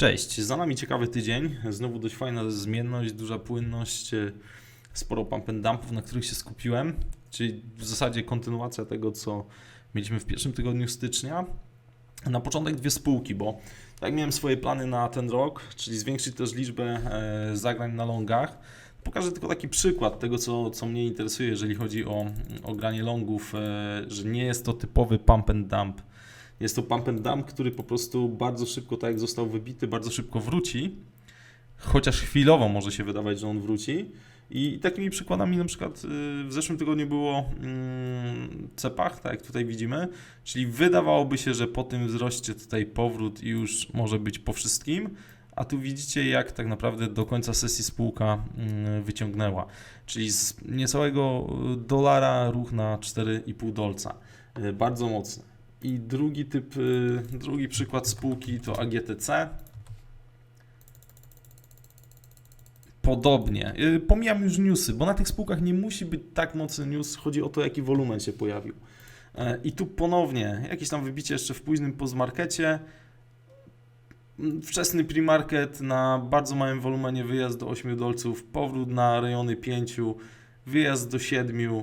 Cześć, za nami ciekawy tydzień. Znowu dość fajna zmienność, duża płynność, e, sporo pump and dumpów, na których się skupiłem. Czyli w zasadzie kontynuacja tego, co mieliśmy w pierwszym tygodniu stycznia. Na początek dwie spółki, bo tak miałem swoje plany na ten rok, czyli zwiększyć też liczbę e, zagrań na longach. Pokażę tylko taki przykład tego, co, co mnie interesuje, jeżeli chodzi o, o granie longów, e, że nie jest to typowy pump and dump. Jest to pump and dump, który po prostu bardzo szybko, tak jak został wybity, bardzo szybko wróci. Chociaż chwilowo może się wydawać, że on wróci. I takimi przykładami na przykład y, w zeszłym tygodniu było mm, Cepach, tak jak tutaj widzimy, czyli wydawałoby się, że po tym wzroście tutaj powrót już może być po wszystkim, a tu widzicie jak tak naprawdę do końca sesji spółka mm, wyciągnęła, czyli z niecałego dolara ruch na 4,5 dolca. Y, Bardzo mocny. I drugi typ, y, drugi przykład spółki to AGTC. Podobnie. Y, Pomijam już newsy, bo na tych spółkach nie musi być tak mocny news. Chodzi o to, jaki wolumen się pojawił. E, I tu ponownie jakieś tam wybicie jeszcze w późnym postmarkecie. Mm, Wczesny pre-market na bardzo małym wolumenie, wyjazd do 8 dolców, powrót na rejony 5, wyjazd do 7,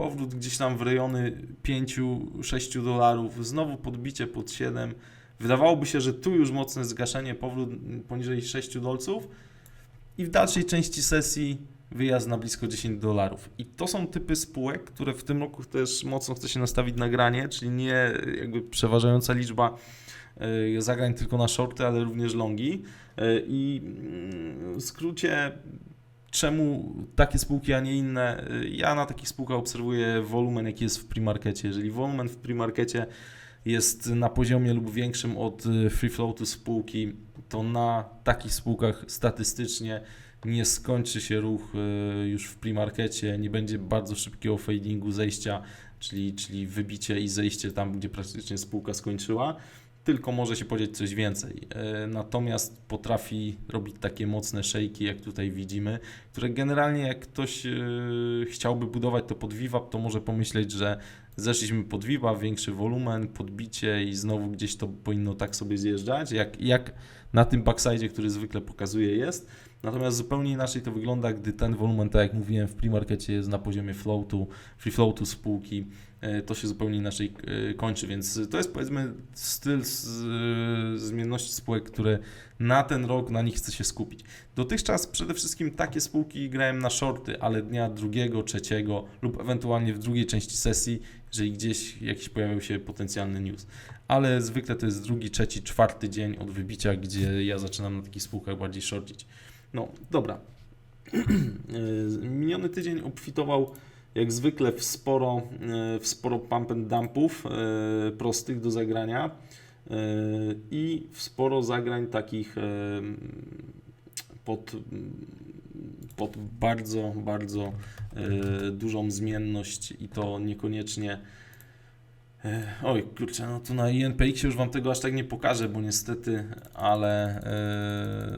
powrót gdzieś tam w rejony 5-6 dolarów, znowu podbicie pod 7. Wydawałoby się, że tu już mocne zgaszenie, powrót poniżej 6 dolców i w dalszej części sesji wyjazd na blisko 10 dolarów. I to są typy spółek, które w tym roku też mocno chce się nastawić na granie, czyli nie jakby przeważająca liczba e, zagrań tylko na shorty, ale również longi. E, I mm, w skrócie czemu takie spółki, a nie inne? Ja na takich spółkach obserwuję wolumen, jaki jest w premarkecie. Jeżeli wolumen w premarkecie jest na poziomie lub większym od y, free floatu spółki, to na takich spółkach statystycznie nie skończy się ruch y, już w premarkecie, nie będzie bardzo szybkiego fadingu zejścia, czyli, czyli wybicie i zejście tam, gdzie praktycznie spółka skończyła tylko może się podzieć coś więcej. E, Natomiast potrafi robić takie mocne szejki, jak tutaj widzimy, które generalnie jak ktoś e, chciałby budować to pod VWAP, to może pomyśleć, że zeszliśmy pod VWAP, większy wolumen, podbicie i znowu gdzieś to powinno tak sobie zjeżdżać, jak, jak na tym backside, który zwykle pokazuje jest. Natomiast zupełnie inaczej to wygląda, gdy ten wolumen, tak jak mówiłem, w pre-markecie jest na poziomie floatu, free floatu spółki, e, to się zupełnie inaczej e, kończy, więc to jest powiedzmy styl e, zmienności spółek, które na ten rok na nich chce się skupić. Dotychczas przede wszystkim takie spółki grałem na shorty, ale dnia drugiego, trzeciego lub ewentualnie w drugiej części sesji, jeżeli gdzieś jakiś pojawił się potencjalny news. Ale zwykle to jest drugi, trzeci, czwarty dzień od wybicia, gdzie ja zaczynam na takich spółkach bardziej shortić. No, dobra. Miniony tydzień obfitował jak zwykle w sporo, e, w sporo pump and dumpów e, prostych do zagrania e, i w sporo zagrań takich pod, pod bardzo, bardzo dużą zmienność i to niekoniecznie E, Oj, kurczę, no tu na INPX już Wam tego aż tak nie pokażę, bo niestety, ale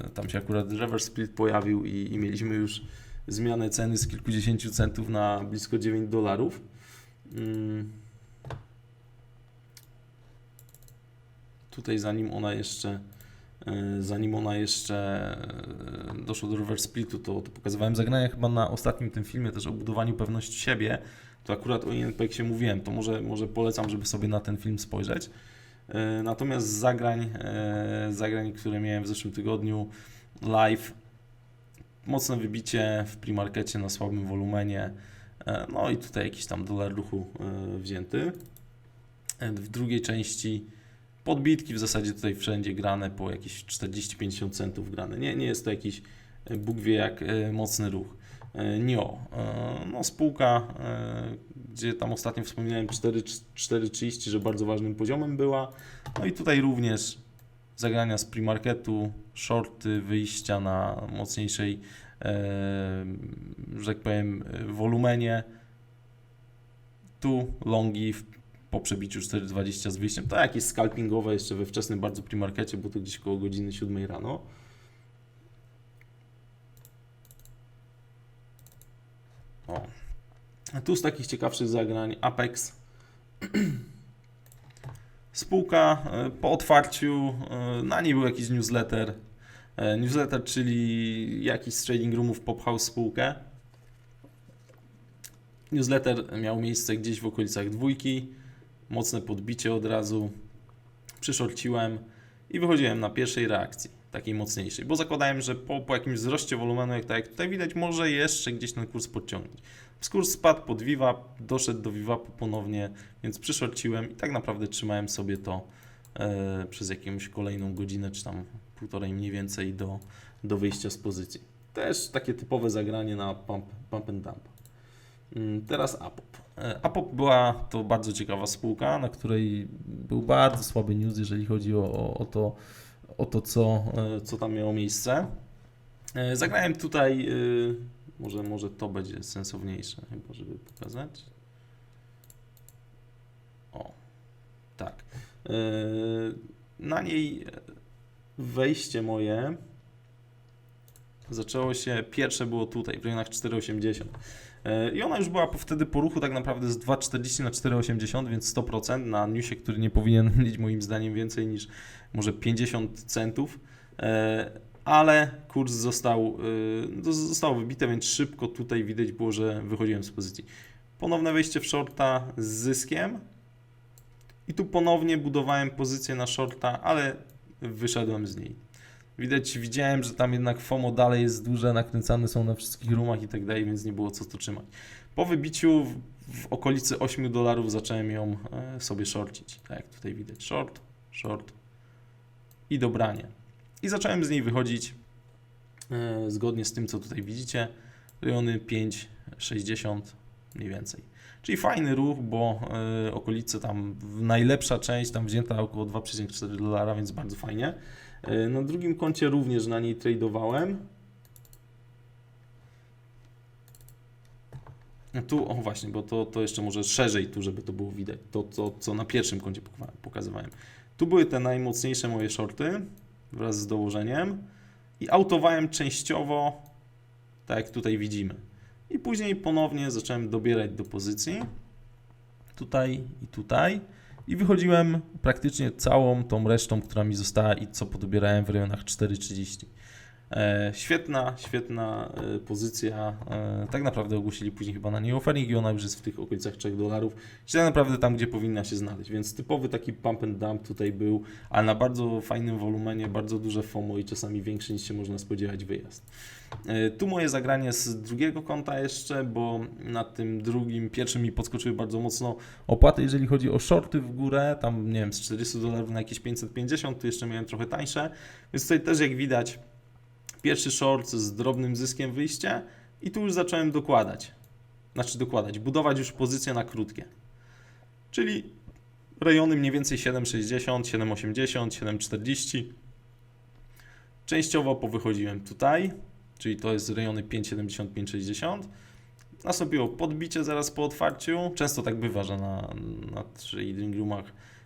e, tam się akurat reverse split pojawił i, i mieliśmy już zmianę ceny z kilkudziesięciu centów na blisko 9 dolarów. Mm. Tutaj zanim ona jeszcze e, zanim ona jeszcze e, doszła do reverse splitu, to, to pokazywałem zagrania chyba na ostatnim tym filmie też o budowaniu pewności siebie, to akurat o INPEX-ie mówiłem, to może, może polecam, żeby sobie na ten film spojrzeć. E, Natomiast z zagrań, e, zagrań, które miałem w zeszłym tygodniu live, mocne wybicie w premarkecie na słabym wolumenie, e, no i tutaj jakiś tam dolar ruchu wzięty. W drugiej części podbitki w zasadzie tutaj wszędzie grane po jakieś 40-50 centów grane. Nie, nie jest to jakiś Bóg wie jak mocny ruch. E, NIO. E, No, spółka, e, gdzie tam ostatnio wspominałem 4 4,30, że bardzo ważnym poziomem była. No i tutaj również zagrania z premarketu, shorty, wyjścia na mocniejszej, że tak powiem, wolumenie. Tu longi po przebiciu 4,20 z wyjściem. To jakieś scalpingowe jeszcze we wczesnym bardzo premarkecie, bo to gdzieś koło godziny 7 rano. O. A tu z takich ciekawszych zagrań Apex. Spółka e, po otwarciu, e, na niej był jakiś newsletter. E, Newsletter, czyli jakiś z trading roomów popchał spółkę. Newsletter miał miejsce gdzieś w okolicach dwójki. Mocne podbicie od razu. Przyszorciłem i wychodziłem na pierwszej reakcji, takiej mocniejszej, bo zakładałem, że po, po jakimś wzroście wolumenu, jak tak jak tutaj widać, może jeszcze gdzieś ten kurs podciągnąć. Kurs spadł pod Viva, doszedł do Vivapu ponownie, więc przyszorciłem i tak naprawdę trzymałem sobie to e, przez jakąś kolejną godzinę, czy tam półtorej mniej więcej do, do wyjścia z pozycji. Też takie typowe zagranie na pump, pump and dump. Mm, Teraz Apop. E, Apop była to bardzo ciekawa spółka, na której był bardzo słaby news, jeżeli chodzi o, o to, o to co, e, co tam miało miejsce. E, Zagrałem tutaj, e, może, może to będzie sensowniejsze, chyba żeby pokazać. O, tak. Na niej wejście moje zaczęło się, pierwsze było tutaj, w rejonach 4,80. E, I ona już była wtedy po ruchu tak naprawdę z 2,40 na 4,80, więc 100% na newsie, który nie powinien mieć moim zdaniem więcej niż może 50 centów. E, Ale kurs został, e, to zostało wybite, więc szybko tutaj widać było, że wychodziłem z pozycji. Ponowne wejście w shorta z zyskiem. I tu ponownie budowałem pozycję na shorta, ale wyszedłem z niej. Widać, widziałem, że tam jednak FOMO dalej jest duże, nakręcane są na wszystkich rumach i tak dalej, więc nie było co tu trzymać. Po wybiciu w, w okolicy 8 dolarów zacząłem ją e, sobie shorcić. Tak jak tutaj widać. Short, short i dobranie. I zacząłem z niej wychodzić e, zgodnie z tym, co tutaj widzicie. Rejony 5,60 mniej więcej. Czyli fajny ruch, bo e, okolice tam, najlepsza część tam wzięta około 2,4 dolara, więc bardzo fajnie. E, Na drugim koncie również na niej tradowałem. No Tu, o właśnie, bo to, to jeszcze może szerzej tu, żeby to było widać. To, to co na pierwszym koncie poka- pokazywałem. Tu były te najmocniejsze moje shorty wraz z dołożeniem i autowałem częściowo, tak jak tutaj widzimy. I później ponownie zacząłem dobierać do pozycji. Tutaj i tutaj. I wychodziłem praktycznie całą tą resztą, która mi została i co podobierałem w rejonach 4,30. E, świetna, świetna e, pozycja. E, tak naprawdę ogłosili później chyba na niej offering i ona już jest w tych okolicach 3 dolarów. Czyli tak naprawdę tam, gdzie powinna się znaleźć. Więc typowy taki pump and dump tutaj był, ale na bardzo fajnym wolumenie, bardzo duże FOMO i czasami większy niż się można spodziewać wyjazd. Tu moje zagranie z drugiego konta jeszcze, bo na tym drugim, pierwszym mi podskoczyły bardzo mocno opłaty, jeżeli chodzi o shorty w górę, tam nie wiem, z 40 dolarów na jakieś 550, tu jeszcze miałem trochę tańsze, więc tutaj też jak widać, pierwszy short z drobnym zyskiem wyjście i tu już zacząłem dokładać, znaczy dokładać, budować już pozycje na krótkie, czyli rejony mniej więcej 7,60, 7,80, 7,40, częściowo powychodziłem tutaj, czyli to jest rejony 5,70, 5,60, Nastąpiło podbicie zaraz po otwarciu. Często tak bywa, że na, na trading roomach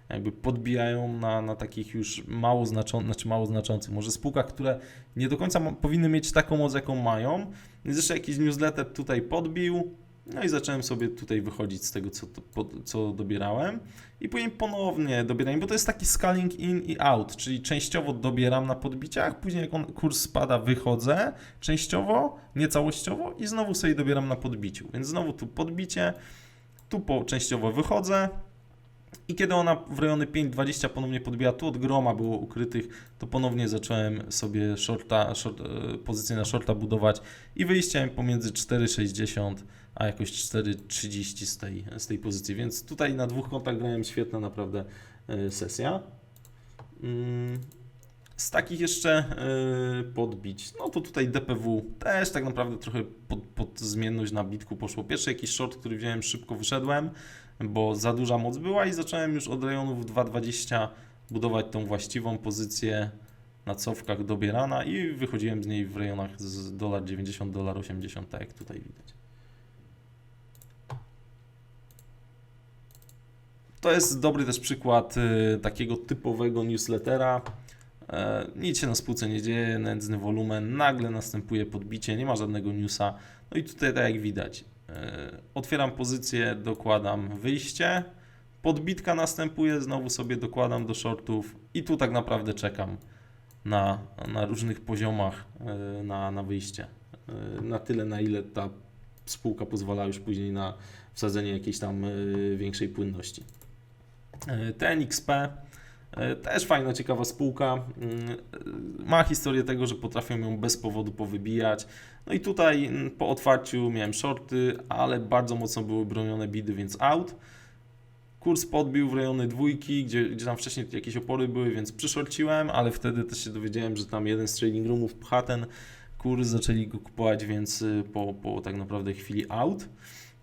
jakby podbijają na, na takich już mało znaczących, znaczy mało znaczących, może spółkach, które nie do końca ma, powinny mieć taką moc, jaką mają. Jeszcze jakiś newsletter tutaj podbił, no i zacząłem sobie tutaj wychodzić z tego, co, co dobierałem. I później ponownie dobieram, bo to jest taki scaling in i out, czyli częściowo dobieram na podbiciach, później jak on, kurs spada, wychodzę częściowo, nie całościowo i znowu sobie dobieram na podbiciu. Więc znowu tu podbicie, tu po, częściowo wychodzę i kiedy ona w rejony 5,20 ponownie podbija, tu od groma było ukrytych, to ponownie zacząłem sobie shorta, short, e, pozycję na shorta budować i wyjściem pomiędzy 4,60 a jakoś 4,30 z tej, z tej pozycji, więc tutaj na dwóch kontach grałem świetna naprawdę e, sesja. Z takich jeszcze e, podbić, no to tutaj DPW też tak naprawdę trochę pod, pod zmienność na bitku poszło. Pierwszy jakiś short, który wziąłem, szybko wyszedłem, bo za duża moc była i zacząłem już od rejonów 2,20 budować tą właściwą pozycję na cofkach dobierana i wychodziłem z niej w rejonach z $1,90, $1,80, tak jak tutaj widać. To jest dobry też przykład y, takiego typowego newslettera. E, nic się na spółce nie dzieje, nędzny wolumen, nagle następuje podbicie, nie ma żadnego newsa. No i tutaj tak jak widać, e, otwieram pozycję, dokładam wyjście, Podbitka następuje, znowu sobie dokładam do shortów i tu tak naprawdę czekam na, na różnych poziomach e, na, na wyjście. Na tyle, na ile ta spółka pozwala już później na wsadzenie jakiejś tam większej płynności. TNXP też fajna, ciekawa spółka. Mm, e, Ma historię tego, że potrafią ją bez powodu powybijać. No i tutaj mm, po otwarciu miałem shorty, ale bardzo mocno były bronione bidy, więc out. Kurs podbił w rejony dwójki, gdzie, gdzie tam wcześniej jakieś opory były, więc przyszorciłem, ale wtedy też się dowiedziałem, że tam jeden z trading roomów pcha ten kurs, zaczęli go kupować, więc y, po, po tak naprawdę chwili out.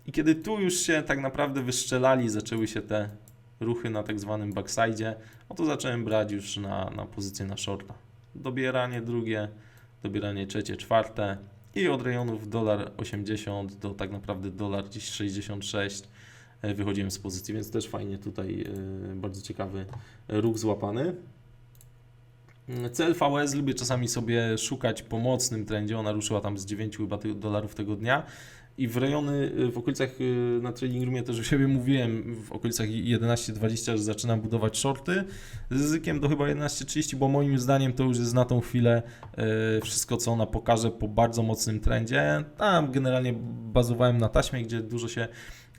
I kiedy tu już się tak naprawdę wyszczelali, zaczęły się te ruchy na tak zwanym backside, no to zacząłem brać już na, na pozycję na shorta. Dobieranie drugie, dobieranie trzecie, czwarte i od rejonów dolar 80 do tak naprawdę dolar gdzieś 66 e, wychodziłem z pozycji, więc też fajnie tutaj e, bardzo ciekawy ruch złapany. CLVS lubię czasami sobie szukać po mocnym trendzie, ona ruszyła tam z 9 chyba dolarów tego dnia i w rejony, y, w okolicach y, na trading roomie też u siebie mówiłem, w okolicach 11.20, że zaczynam budować shorty z ryzykiem do chyba 11.30, bo moim zdaniem to już jest na tą chwilę y, wszystko, co ona pokaże po bardzo mocnym trendzie. Tam generalnie bazowałem na taśmie, gdzie dużo się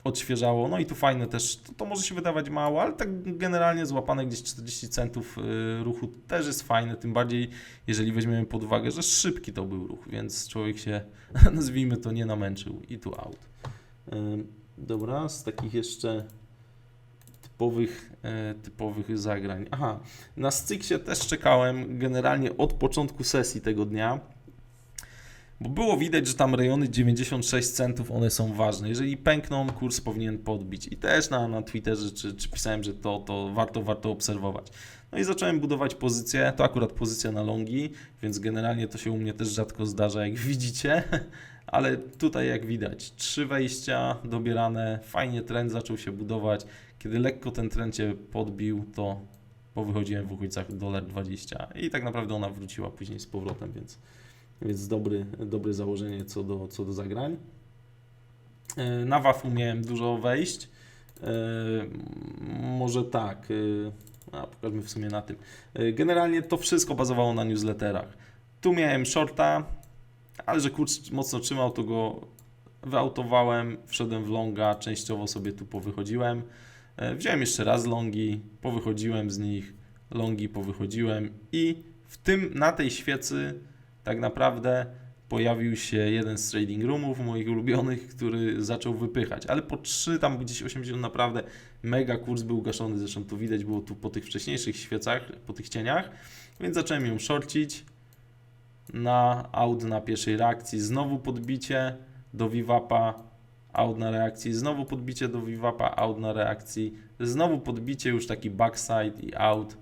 odświeżało. No i tu fajne też, to, to może się wydawać mało, ale tak generalnie złapane gdzieś 40 centów y, ruchu też jest fajne, tym bardziej jeżeli weźmiemy pod uwagę, że szybki to był ruch, więc człowiek się, nazwijmy to, nie namęczył i tu out. Dobra, z takich jeszcze typowych, e, typowych zagrań. Aha, na Styksie też czekałem generalnie od początku sesji tego dnia. Bo było widać, że tam rejony 96 centów, one są ważne. Jeżeli pękną, kurs powinien podbić. I też na, na Twitterze czy, czy pisałem, że to, to warto, warto obserwować. No i zacząłem budować pozycję, to akurat pozycja na longi, więc generalnie to się u mnie też rzadko zdarza, jak widzicie. Ale tutaj jak widać, trzy wejścia dobierane, fajnie trend zaczął się budować. Kiedy lekko ten trend się podbił, to powychodziłem w okolicach $1,20 i tak naprawdę ona wróciła później z powrotem, więc więc dobry, dobre założenie co do, co do zagrań. E, Na WAF-u miałem dużo wejść. E, Może tak. e, A, pokażmy w sumie na tym. Generalnie to wszystko bazowało na newsletterach. Tu miałem shorta, ale że kurs mocno trzymał, to go wyautowałem, wszedłem w longa, częściowo sobie tu powychodziłem. Wziąłem jeszcze raz longi, powychodziłem z nich, longi powychodziłem i w tym, na tej świecy tak naprawdę pojawił się jeden z trading roomów moich ulubionych, który zaczął wypychać, ale po 3 tam gdzieś 80 naprawdę mega kurs był gaszony, zresztą to widać było tu po tych wcześniejszych świecach, po tych cieniach, więc zacząłem ją shorcić na out na pierwszej reakcji, znowu podbicie do Vivapa, out na reakcji, znowu podbicie do Vivapa, out na reakcji, znowu podbicie już taki backside i out,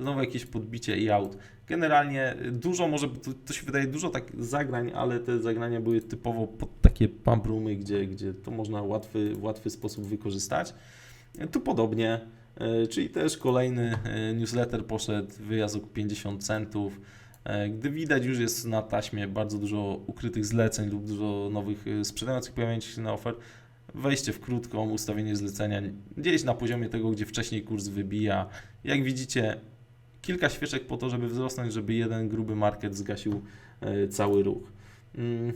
znowu jakieś podbicie i out. Generalnie dużo, może to, to się wydaje dużo tak zagrań, ale te zagrania były typowo pod takie pump roomy, gdzie, gdzie to można łatwy, w łatwy sposób wykorzystać. Tu podobnie, e, czyli też kolejny e, newsletter poszedł, wyjazd o 50 centów. E, Gdy widać już jest na taśmie bardzo dużo ukrytych zleceń lub dużo nowych sprzedających pojawiających się na ofer, wejście w krótką, ustawienie zlecenia gdzieś na poziomie tego, gdzie wcześniej kurs wybija. Jak widzicie, kilka świeczek po to, żeby wzrosnąć, żeby jeden gruby market zgasił e, cały ruch. Mm.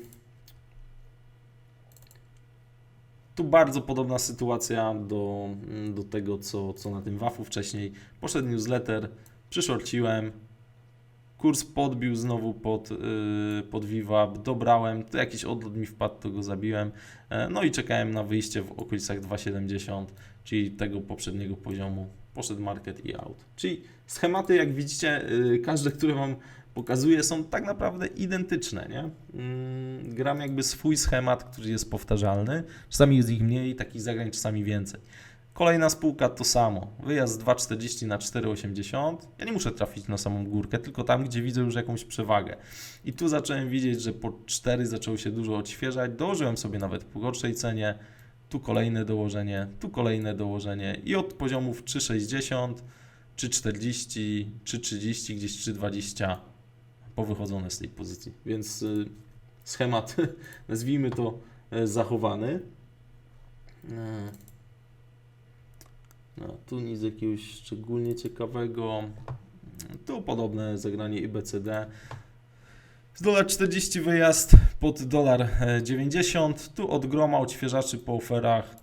Tu bardzo podobna sytuacja do, mm, do tego, co, co na tym WAF-u wcześniej. Poszedł newsletter, przyszorciłem, kurs podbił znowu pod, yy, pod Vivab, dobrałem, to jakiś odlot mi wpadł, to go zabiłem, e, no i czekałem na wyjście w okolicach 2,70, czyli tego poprzedniego poziomu. Poszedł market i out. Czyli schematy, jak widzicie, yy, każde, które Wam pokazuję, są tak naprawdę identyczne, nie? Mm, gram jakby swój schemat, który jest powtarzalny. Czasami jest ich mniej, takich zagrań czasami więcej. Kolejna spółka to samo. Wyjazd z 2,40 na 4,80. Ja nie muszę trafić na samą górkę, tylko tam, gdzie widzę już jakąś przewagę. I tu zacząłem widzieć, że po 4 zaczęło się dużo odświeżać. Dołożyłem sobie nawet po gorszej cenie. Tu kolejne dołożenie, tu kolejne dołożenie i od poziomów 3,60, 3,40, 3,30, gdzieś 3,20 powychodzone z tej pozycji. Więc y, schemat, nazwijmy to, y, zachowany. Y. No, tu nic jakiegoś szczególnie ciekawego. Tu podobne zagranie IBCD. Z dolar 40 wyjazd pod dolar e, 90. Tu od groma odświeżaczy po oferach.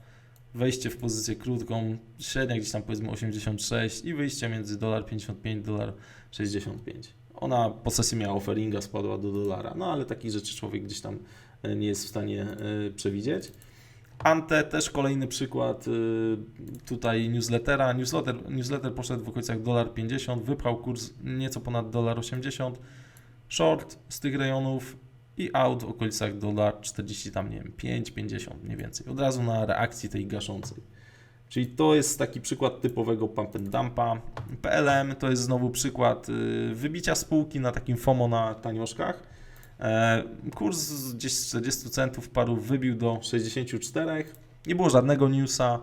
Wejście w pozycję krótką, średnia gdzieś tam powiedzmy 86 i wyjście między dolar 55 dolar 65. Ona po sesji miała offeringa, spadła do dolara, no ale takich rzeczy człowiek gdzieś tam e, nie jest w stanie e, przewidzieć. Ante też kolejny przykład tutaj newslettera. Newsletter, newsletter poszedł w okolicach dolar 50, wypchał kurs nieco ponad dolar 80. Short z tych rejonów i out w okolicach dolar 40, tam nie wiem, 5, 50 mniej więcej. Od razu na reakcji tej gaszącej. Czyli to jest taki przykład typowego pump and dumpa. PLM to jest znowu przykład y, wybicia spółki na takim FOMO na tanioszkach. E, Kurs gdzieś z 40 centów paru wybił do 64. Nie było żadnego newsa.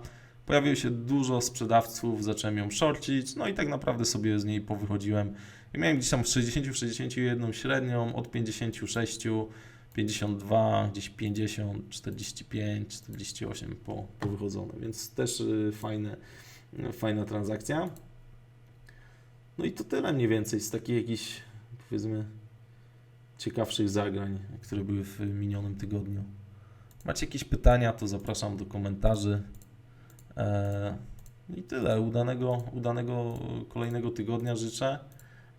Pojawiło się dużo sprzedawców, zacząłem ją shorcić, no i tak naprawdę sobie z niej powychodziłem. I miałem gdzieś tam w 60-61 średnią, od 56, 52, gdzieś 50, 45, 48 po, powychodzone, więc też y, fajne, y, fajna transakcja. No i to tyle mniej więcej z takich jakichś, powiedzmy, ciekawszych zagrań, które były w minionym tygodniu. Macie jakieś pytania, to zapraszam do komentarzy. Eee, I tyle. Udanego, udanego kolejnego tygodnia życzę.